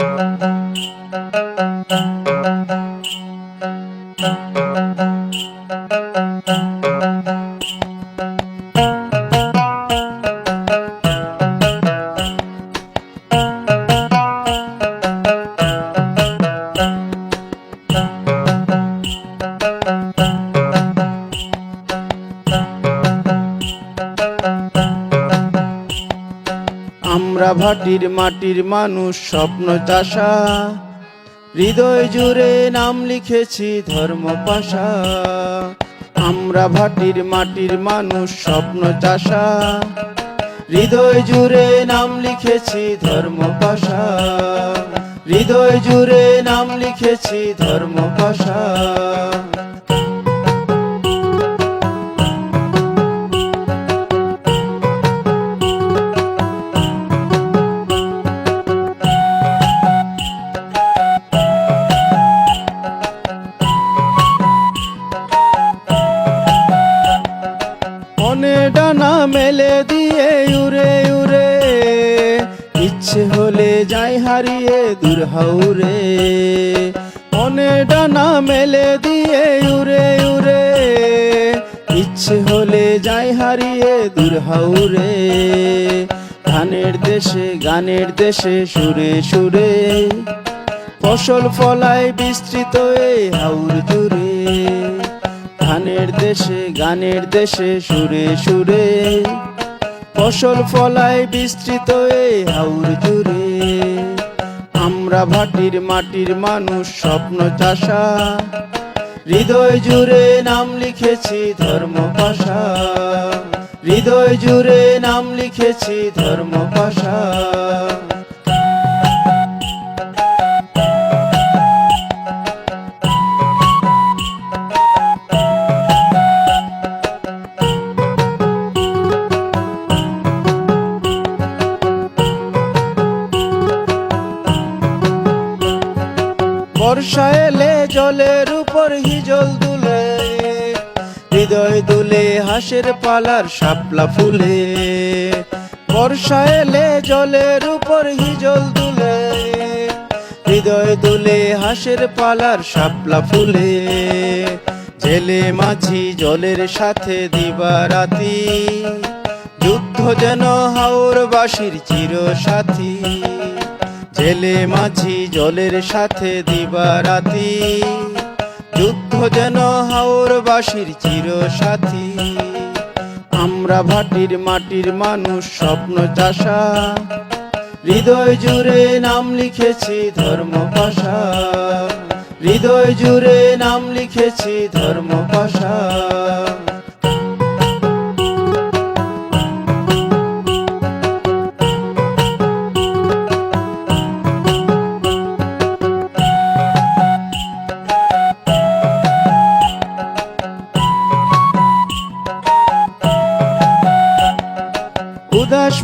Thank you. আমরা ভাটির মাটির মানুষ, স্বপ্ন চাষা। হৃদয় জুড়ে নাম লিখেছি, ধর্ম পাশা। আমরা ভাটির মাটির মানুষ, স্বপ্ন চাষা। হৃদয় জুড়ে নাম লিখেছি, ধর্ম পাশা। হৃদয় জুড়ে নাম লিখেছি, ধর্ম ডানা মেলে দিয়ে উরে উরে ইচ্ছে হলে যাই হারিয়ে, দূর হাউরে মনে ডানা মেলে দিয়ে উরে উরে ইচ্ছে হলে যাই হারিয়ে, দূর হাউরে ধানের দেশে, গানের দেশে, সুরে সুরে। ফসল ফলায় বিস্তৃত এই হাউর জুড়ে। দেশে, গানের দেশে, সুরে সুরে। ফসল ফলায় বিস্তৃত এই হাউর জুড়ে। আমরা ভাটির মাটির মানুষ, স্বপ্ন চাষা। হৃদয় জুড়ে নাম লিখেছি, ধর্ম পাশা। হৃদয় জুড়ে নাম লিখেছি, ধর্ম পাশা। বর্ষা এলে জলের উপর হিজল দুলে, হৃদয় দুলে হাঁসের পালার শাপলা ফুলে। বর্ষা এলে জলের উপর হিজল দুলে, হৃদয় দুলে হাঁসের পালার শাপলা ফুলে। জেলে মাঝি জলের সাথে দিবারাতি, যুদ্ধ যেন হাওর বাসির চির সাথী জেলে মাঝি জলের সাথে দিবারাতি। যুদ্ধ যেন হাওর বাসির চির সাথী আমরা ভাটির মাটির মানুষ, স্বপ্ন চাষা। হৃদয় জুড়ে নাম লিখেছি ধর্ম পাশা। হৃদয় জুড়ে নাম লিখেছি ধর্ম পাশা।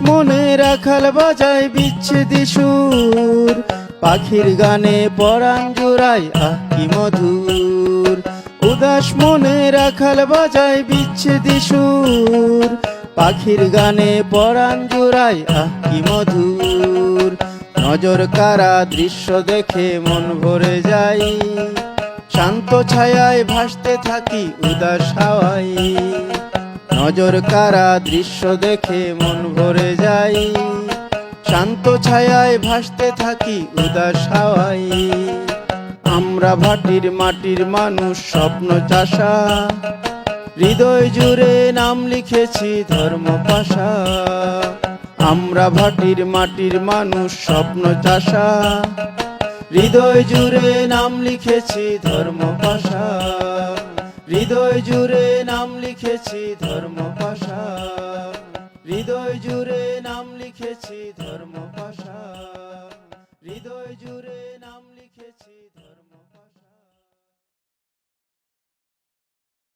মনে রাখাল বাজায় বিচ্ছেদি সুর। পাখির গানে পরাণ জোড়ায় আহ কি মধুর। উদাস মনে রাখাল বাজায় বিচ্ছেদি সুর। পাখির গানে পরাণ জোড়ায় আহ কি মধুর। নজর কারা দৃশ্য দেখে মন ভরে যায়। শান্ত ছায়ায় ভাসতে থাকি উদাস হাওয়ায়। নজর কারা দৃশ্য দেখে মন ভরে যাই শান্ত ছায়ায় ভাসতে থাকি, উদাস হাওয়ায়। আমরা ভাটির মাটির মানুষ, স্বপ্ন চাষা। হৃদয় জুড়ে নাম লিখেছি, ধর্ম পাশা। আমরা ভাটির মাটির মানুষ, স্বপ্ন চাষা। হৃদয় জুড়ে নাম লিখেছি, ধর্ম হৃদয় জুড়ে নাম লিখেছি ধর্ম